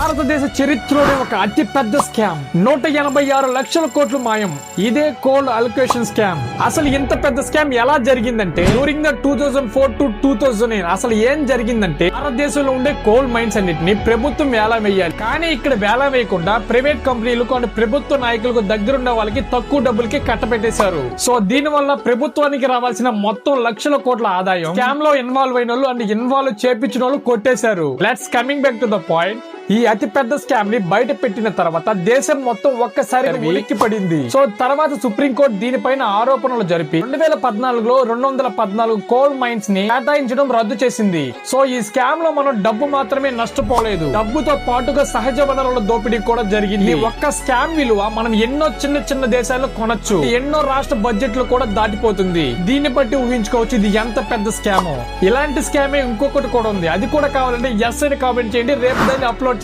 భారతదేశ చరిత్రలోనే ఒక అతి పెద్ద స్కామ్. నూట ఎనభై ఆరు లక్షల కోట్లు మాయం. ఇదే కోల్డ్ అలొకేషన్ స్కామ్. అసలు ఇంత పెద్ద స్కామ్ ఎలా జరిగిందంటే during the two thousand four to two thousand అసలు ఏం జరిగిందంటే భారతదేశంలో ఉండే కోల్ మైన్స్ అన్నిటిని ప్రభుత్వం వేలం వేయాలి. కానీ ఇక్కడ వేలం వేయకుండా ప్రైవేట్ కంపెనీలకు అండ్ ప్రభుత్వ నాయకులకు దగ్గరున్న వాళ్ళకి తక్కువ డబ్బులకి కట్టపెట్టేశారు సో దీని వల్ల ప్రభుత్వానికి రావాల్సిన మొత్తం లక్షల కోట్ల ఆదాయం స్కామ్లో ఇన్వాల్వ్ అయిన వాళ్ళు అండ్ ఇన్వాల్వ్ చేపించిన వాళ్ళు కొట్టేశారు. Let's coming back to the point ఈ అతి పెద్ద స్కామ్ని బయట పెట్టిన తర్వాత దేశం మొత్తం ఒక్కసారి ఉలిక్కి పడింది. సో తర్వాత సుప్రీంకోర్టు దీనిపైన ఆరోపణలు జరిపి రెండు వేల పద్నాలుగులో రెండు వందల పద్నాలుగు కోల్ మైన్స్ని కేటాయించడం రద్దు చేసింది. సో ఈ స్కామ్లో మనం డబ్బు మాత్రమే నష్టపోలేదు. డబ్బుతో పాటుగా సహజ వనరుల దోపిడీ కూడా జరిగింది. ఒక్క స్కామ్ విలువ మనం ఎన్నో చిన్న చిన్న దేశాల్లో కొనొచ్చు. ఎన్నో రాష్ట్ర బడ్జెట్లు కూడా దాటిపోతుంది. దీన్ని బట్టి ఊహించుకోవచ్చు ఇది ఎంత పెద్ద స్కామ్ ఇలాంటి స్కామే ఇంకొకటి కూడా ఉంది. అది కూడా కావాలంటే ఎస్ అని కామెంట్ చేయండి. రేపు దాన్ని అప్లోడ్